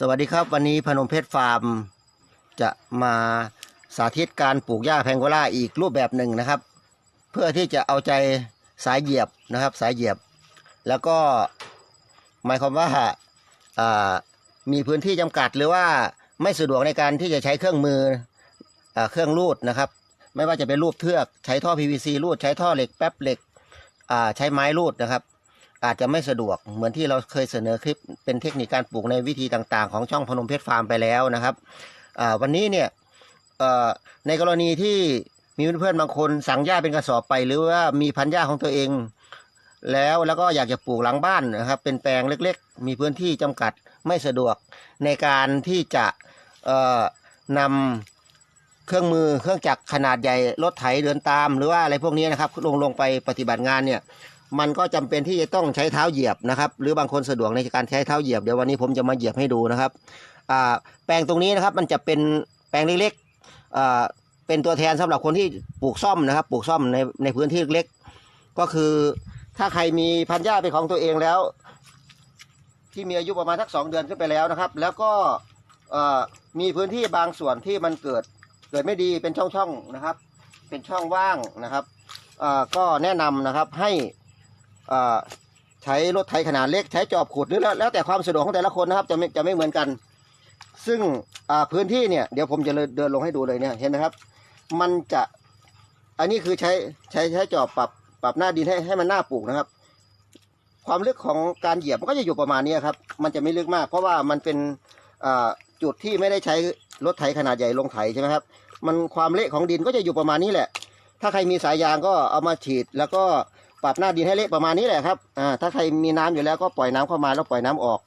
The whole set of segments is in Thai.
สวัสดีครับ วันนี้พนมเพชรฟาร์ม จะมาสาธิตการปลูกหญ้าแพงโกล่าอีกรูปแบบหนึ่งนะครับ เพื่อที่จะเอาใจสายเหยียบนะครับ สายเหยียบ แล้วก็หมายความว่าามีพื้นที่จำกัดหรือว่าไม่สะดวกในการที่จะใช้เครื่องมืออเครื่องรูดนะครับ ไม่ว่าจะเป็นรูดเทือก ใช้ท่อ PVC รูดใช้ท่อเหล็กแป๊บเหล็กใช้ไม้รูดนะครับ อาจจะไม่สะดวกเหมือนที่เราเคยเสนอคลิปเป็นเทคนิคการปลูกในวิธีต่างๆ ของช่องพนมเพชรฟาร์มไปแล้วนะครับวันนี้เนี่ยในกรณีที่มีเพื่อนๆบางคนสั่งหญ้าเป็นกระสอบไป หรือว่ามีพันหญ้าของตัวเอง แล้วแล้วก็อยากจะปลูกหลังบ้านนะครับ เป็นแปลงเล็กๆ มีพื้นที่จำกัดไม่สะดวกในการที่จะเอ่อนำเครื่องมือเครื่องจักรขนาดใหญ่รถไถเดินตาม หรือว่าอะไรพวกนี้นะครับลงลงไปปฏิบัติงานเนี่ย มันก็จำเป็นที่จะต้องใช้เท้าเหยียบนะครับ หรือบางคนสะดวกในการใช้เท้าเหยียบเดี๋ยววันนี้ผมจะมาเหยียบให้ดูนะครับแปลงตรงนี้นะครับมันจะเป็นแปลงเล็กๆเป็นตัวแทนสำหรับคนที่ปลูกซ่อมนะครับ ปลูกซ่อมในในพื้นที่เล็กๆก็คือถ้าใครมีพันธุ์หญ้าเป็นของตัวเองแล้ว ที่มีอายุประมาณสักสองเดือนขึ้นไปแล้วนะครับ แล้วก็มีพื้นที่บางส่วนที่มันเกิดเกิดไม่ดีเป็นช่องๆนะครับ เป็นช่องว่างนะครับก็แนะนำนะครับให้ ใช้รถไถขนาดเล็กใช้จอบขุดหรือแล้วแล้วแต่ความสะดวกของแต่ละคนนะครับจะไม่จะไม่เหมือนกัน ซึ่งพื้นที่เนี่ยเดี๋ยวผมจะเดินลงให้ดูเลยเนี่ยเห็นไหมครับ มันจะอันนี้คือใช้ใช้ใช้จอบปรับปรับหน้าดินให้ให้มันหน้าปลูกนะครับ ความลึกของการเหยียบมันก็จะอยู่ประมาณนี้ครับ มันจะไม่ลึกมาก เพราะว่ามันเป็นจุดที่ไม่ได้ใช้รถไถขนาดใหญ่ลงไถใช่ไหมครับ มันความเละของดินก็จะอยู่ประมาณนี้แหละ ถ้าใครมีสายยางก็เอามาฉีดแล้วก็ ปรับหน้าดินให้เละประมาณนี้แหละครับอ่าถ้าใครมีน้ำอยู่แล้วก็ปล่อยน้ำเข้ามาแล้วปล่อยน้ำออก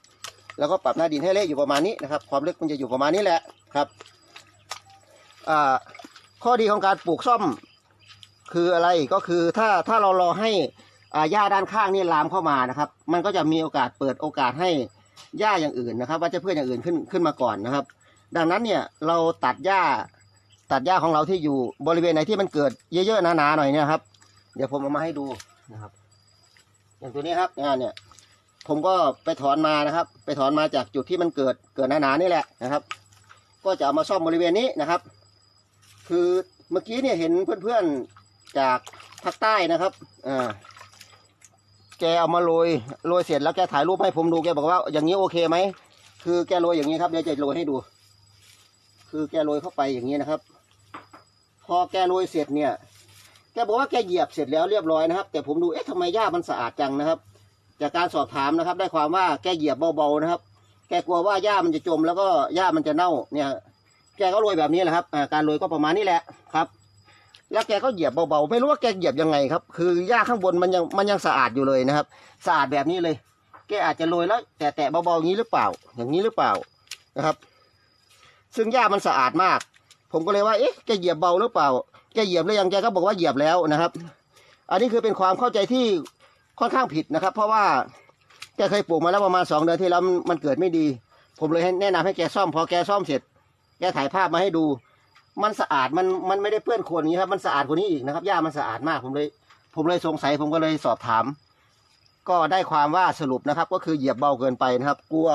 แล้วก็ปรับหน้าดินให้เละอยู่ประมาณนี้นะครับ ความลึกมันจะอยู่ประมาณนี้แหละครับอ่าข้อดีของการปลูกซ่อมคืออะไรก็คือถ้าถ้าเรารอให้อ่าหญ้าด้านข้างนี่ลามเข้ามานะครับ มันก็จะมีโอกาสเปิดโอกาสให้หญ้าอย่างอื่นนะครับ ว่าจะเพืชอย่างอื่นขึ้นขึ้นมาก่อนนะครับ ดังนั้นเนี่ยเราตัดหญ้าตัดหญ้าของเราที่อยู่บริเวณไหนที่มันเกิดเยอะๆหนาๆหน่อยเนี่ยครับ เดี๋ยวผมเอามาให้ดู นะครับ อย่างตัวนี้ครับงานเนี่ย ผมก็ไปถอนมานะครับ ไปถอนมาจากจุดที่มันเกิดเกิดหนาๆนี่แหละนะครับ ก็จะเอามาซ่อมบริเวณนี้นะครับ คือเมื่อกี้เนี่ยเห็นเพื่อนๆจากภาคใต้นะครับอ่าแกเอามาโรยโรยเสร็จแล้วแกถ่ายรูปให้ผมดูแกบอกว่า อย่างนี้โอเคไหมคือแกโรยอย่างนี้ครับเดี๋ยวจะโรยให้ดู คือแกโรยเข้าไปอย่างนี้นะครับ พอแกโรยเสร็จเนี่ย แกบอกว่าแกเหยียบเสร็จแล้วเรียบร้อยนะครับ แต่ผมดูเอ๊ะทำไมหญ้ามันสะอาดจังนะครับ จากการสอบถามนะครับ ได้ความว่าแกเหยียบเบาๆนะครับ แกกลัวว่าหญ้ามันจะจม แล้วก็หญ้ามันจะเน่าเนี่ย แกก็โรยแบบนี้แหละครับการโรยก็ประมาณนี้แหละครับ แล้วแกก็เหยียบเบาๆไม่รู้ว่าแกเหยียบยังไงครับ คือหญ้าข้างบนมันยังมันยังสะอาดอยู่เลยนะครับ สะอาดแบบนี้เลย แกอาจจะโรยแล้ว แต่แตะเบาๆอย่างนี้หรือเปล่า อย่างนี้หรือเปล่านะครับ ซึ่งหญ้ามันสะอาดมาก ผมก็เลยว่าเอ๊ะแกเหยียบเบาหรือเปล่า แกเหยียบหรือยังแกก็บอกว่าเหยียบแล้วนะครับ อันนี้คือเป็นความเข้าใจที่ค่อนข้างผิดนะครับ เพราะว่าแกเคยปลูกมาแล้วประมาณสองเดือนที่แล้วมันเกิดไม่ดี ผมเลยแนะนำให้แกซ่อมพอแกซ่อมเสร็จ แกถ่ายภาพมาให้ดู มันสะอาดมันมันไม่ได้เปื้อนโคลนอย่างนี้ครับมันสะอาดกว่านี้อีกนะครับหญ้ามันสะอาดมากผมเลย ผมเลยสงสัยผมก็เลยสอบถาม ก็ได้ความว่าสรุปนะครับ ก็คือเหยียบเบาเกินไปนะครับ กลัว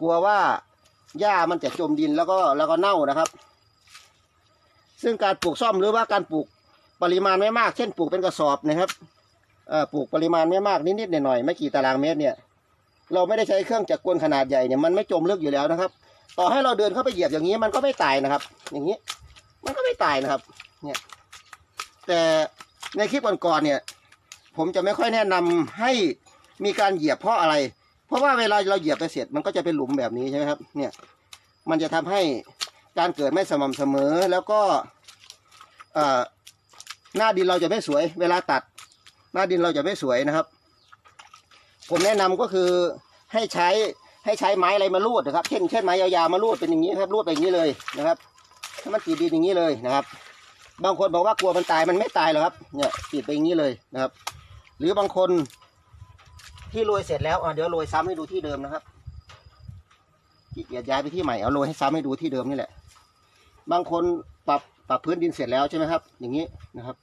กลัวว่าหญ้ามันจะจมดินแล้วก็แล้วก็เน่านะครับ ซึ่งการปลูกซ่อมหรือว่าการปลูกปริมาณไม่มาก เช่นปลูกเป็นกระสอบนะครับปลูกปริมาณไม่มากนิดๆหน่อยๆไม่กี่ตารางเมตรเนี่ย เราไม่ได้ใช้เครื่องจักรกลขนาดใหญ่เนี่ยมันไม่จมลึกอยู่แล้วนะครับ ต่อให้เราเดินเข้าไปเหยียบอย่างนี้มันก็ไม่ตายนะครับ อย่างนี้ มันก็ไม่ตายนะครับ เนี่ย แต่ในคลิปก่อนๆเนี่ย ผมจะไม่ค่อยแนะนำให้มีการเหยียบเพราะอะไร เพราะว่าเวลาเราเหยียบไปเสร็จมันก็จะเป็นหลุมแบบนี้ใช่ไหมครับ เนี่ย มันจะทำให้ การเกิดไม่สม่ำเสมอ แล้วก็เอหน้าดินเราจะไม่สวย เวลาตัด หน้าดินเราจะไม่สวยนะครับ ผมแนะนำก็คือให้ใช้ให้ใช้ไม้อะไรมาลูดนะครับ เช่นเช่นไม้ยาวๆมาลูดเป็นอย่างนี้ครับลูดไปอย่างนี้เลยนะครับให้มันติดดินอย่างนี้เลยนะครับ บางคนบอกว่ากลัวมันตายมันไม่ตายหรอกครับเนี่ยติดไปอย่างนี้เลยนะครับ หรือบางคนที่โรยเสร็จแล้วอะเดี๋ยวโรยซ้ำให้ดูที่เดิมนะครับขี้เกียจย้ายไปที่ใหม่เอาโรยให้ซ้ำให้ดูที่เดิมนี่แหละ บางคนปรับปรับพื้นดินเสร็จแล้วใช่ไหมครับ อย่างนี้นะครับ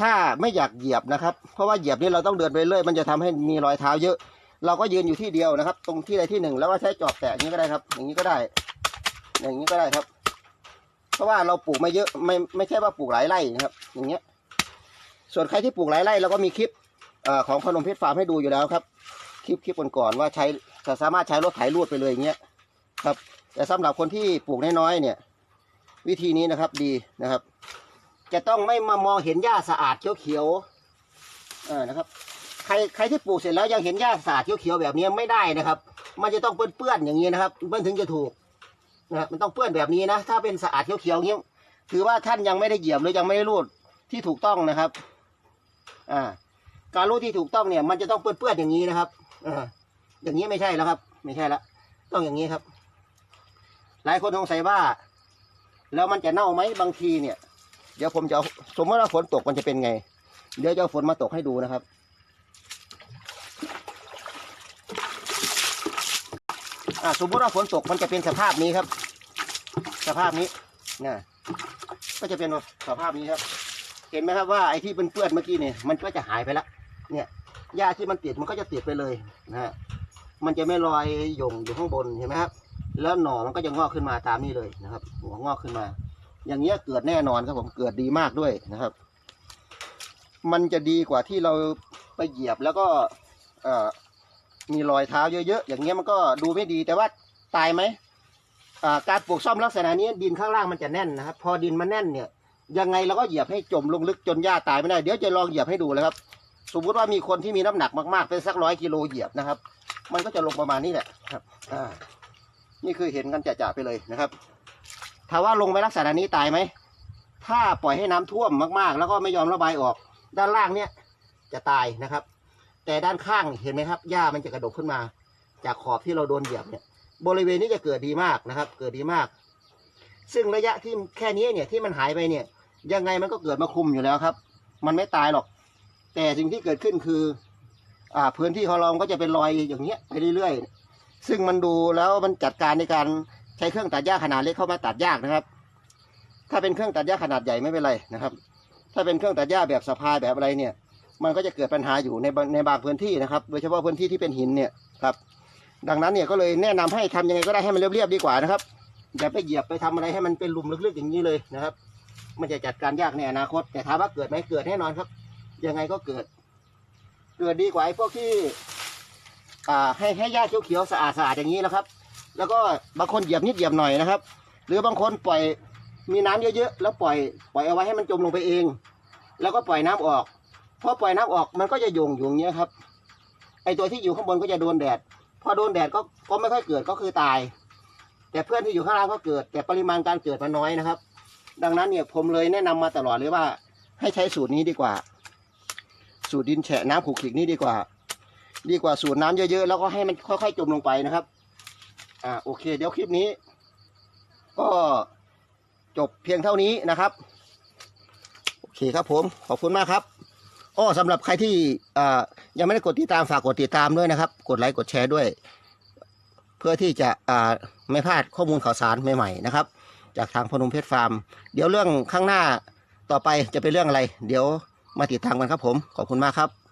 ถ้าไม่อยากเหยียบนะครับ เพราะว่าเหยียบนี่เราต้องเดินไปเรื่อยมันจะทำให้มีรอยเท้าเยอะ เราก็ยืนอยู่ที่เดียวนะครับ ตรงที่ใดที่หนึ่งแล้วก็ใช้จอบแตะอย่างนี้ก็ได้ครับ อย่างนี้ก็ได้ อย่างนี้ก็ได้ครับ เพราะว่าเราปลูกไม่เยอะไม่ไม่ใช่ว่าปลูกหลายไร่นะครับ อย่างเงี้ย ส่วนใครที่ปลูกหลายไร่เราก็มีคลิปอของพนมเพชรฟาร์มให้ดูอยู่แล้วครับ คลิปคลิปก่อนๆว่าใช้จะสามารถใช้รถไถรูดไปเลยอย่างเงี้ยครับ แต่สำหรับคนที่ปลูกน้อยๆเนี่ย วิธีนี้นะครับดีนะครับ จะต้องไม่มามองเห็นหญ้าสะอาดเขียวๆเออนะครับ ใครใครที่ปลูกเสร็จแล้วยังเห็นหญ้าสะอาดเขียวๆแบบนี้ไม่ได้นะครับ มันจะต้องเปื้อนๆอย่างนี้นะครับมันถึงจะถูกนะครับมันต้องเปื้อนแบบนี้นะ ถ้าเป็นสะอาดเขียวๆนี้ถือว่าท่านยังไม่ได้เหยียบหรือยังไม่ได้รูดที่ถูกต้องนะครับ อ่า การรูดที่ถูกต้องเนี่ย มันจะต้องเปื้อนๆอย่างนี้นะครับอ่าอย่างนี้ไม่ใช่แล้วครับ ไม่ใช่ละต้องอย่างนี้ครับ หลายคนสงสัยว่า แล้วมันจะเน่าไหมบางทีเนี่ย เดี๋ยวผมจะเอาสมมติว่าฝนตกมันจะเป็นไง เดี๋ยวจะเอาฝนมาตกให้ดูนะครับ อ่าสมมติว่าฝนตกมันจะเป็นสภาพนี้ครับ สภาพนี้นะก็จะเป็นสภาพนี้ครับ เห็นไหมครับว่าไอ้ที่เป็นเปื้อนเมื่อกี้เนี่ยมันก็จะหายไปละเนี่ยหญ้าที่มันติดมันก็จะติดไปเลยนะฮะมันจะไม่ลอยหย่งอยู่ข้างบนเห็นไหมครับ แล้วหน่อมันก็จะงอกขึ้นมาตามนี้เลยนะครับ หัวงอกขึ้นมา อย่างเงี้ยเกิดแน่นอนครับผมเกิดดีมากด้วยนะครับ มันจะดีกว่าที่เราไปเหยียบแล้วก็เอ่อมีรอยเท้าเยอะๆอย่างเงี้ยมันก็ดูไม่ดีแต่ว่าตายไหมการปลูกซ่อมลักษณะนี้ดินข้างล่างมันจะแน่นนะครับ พอดินมันแน่นเนี่ย ยังไงเราก็เหยียบให้จมลงลึกจนหญ้าตายไม่ได้ เดี๋ยวจะลองเหยียบให้ดูเลยครับ สมมติว่ามีคนที่มีน้ำหนักมากๆเป็นสักร้อยกิโลเหยียบนะครับ มันก็จะลงประมาณนี้แหละครับอ่า นี่คือเห็นกันจะๆไปเลยนะครับถามว่าลงไปลักษณะนี้ตายไหมถ้าปล่อยให้น้ำท่วมมากๆ แล้วก็ไม่ยอมระบายออก ด้านล่างเนี่ยจะตายนะครับ แต่ด้านข้างเห็นไหมครับหญ้ามันจะกระดกขึ้นมา จากขอบที่เราโดนเหยียบเนี่ย บริเวณนี้จะเกิดดีมากนะครับ เกิดดีมาก ซึ่งระยะที่แค่นี้เนี่ยที่มันหายไปเนี่ย ยังไงมันก็เกิดมาคุมอยู่แล้วครับ มันไม่ตายหรอก แต่สิ่งที่เกิดขึ้นคือ อ่าพื้นที่ของเราก็จะเป็นรอยอย่างเงี้ยไปเรื่อยๆ ซึ่งมันดูแล้วมันจัดการในการใช้เครื่องตัดหญ้าขนาดเล็กเข้ามาตัดยากนะครับ ถ้าเป็นเครื่องตัดหญ้าขนาดใหญ่ไม่เป็นไรนะครับ ถ้าเป็นเครื่องตัดหญ้าแบบสะพายแบบอะไรเนี่ย มันก็จะเกิดปัญหาอยู่ในในบางพื้นที่นะครับ โดยเฉพาะพื้นที่ที่เป็นหินเนี่ยครับ ดังนั้นเนี่ยก็เลยแนะนำให้ทำยังไงก็ได้ให้มันเรียบๆดีกว่านะครับ อย่าไปเหยียบไปทำอะไรให้มันเป็นหลุมลึกๆอย่างนี้เลยนะครับ มันจะจัดการยากในอนาคต แต่ถามว่าเกิดไหมเกิดแน่นอนครับ ยังไงก็เกิด เกิดดีกว่าไอ้พวกที่ อ่าให้ให้หญ้าเขียวๆสะอาดสะอาดอย่างนี้นะครับ แล้วก็บางคนเหยียบนิดเหยียบหน่อยนะครับ หรือบางคนปล่อยมีน้ำเยอะๆแล้วปล่อยปล่อยเอาไว้ให้มันจมลงไปเอง แล้วก็ปล่อยน้ำออกพอปล่อยน้ำออกมันก็จะโยงอยู่อย่างเงี้ยครับไอตัวที่อยู่ข้างบนก็จะโดนแดด พอโดนแดดก็ก็ไม่ค่อยเกิดก็คือตาย แต่เพื่อนที่อยู่ข้างล่างก็เกิด แต่ปริมาณการเกิดมันน้อยนะครับ ดังนั้นเนี่ยผมเลยแนะนำมาตลอดเลยว่า ให้ใช้สูตรนี้ดีกว่า สูตรดินแฉะน้ำขูกขลิกนี่ดีกว่า ดีกว่าสูตรน้ำเยอะๆแล้วก็ให้มันค่อยๆจมลงไปนะครับ อ่าโอเค เดี๋ยวคลิปนี้ ก็จบเพียงเท่านี้นะครับ โอเคครับผมขอบคุณมากครับอ้อสำหรับใครที่อ่ายังไม่ได้กดติดตามฝากกดติดตามด้วยนะครับ กดไลค์กดแชร์ด้วย เพื่อที่จะอ่าไม่พลาดข้อมูลข่าวสารใหม่ๆนะครับ จากทางพนมเพชรฟาร์ม เดี๋ยวเรื่องข้างหน้าต่อไปจะเป็นเรื่องอะไร เดี๋ยวมาติดตามกันครับผม ขอบคุณมากครับ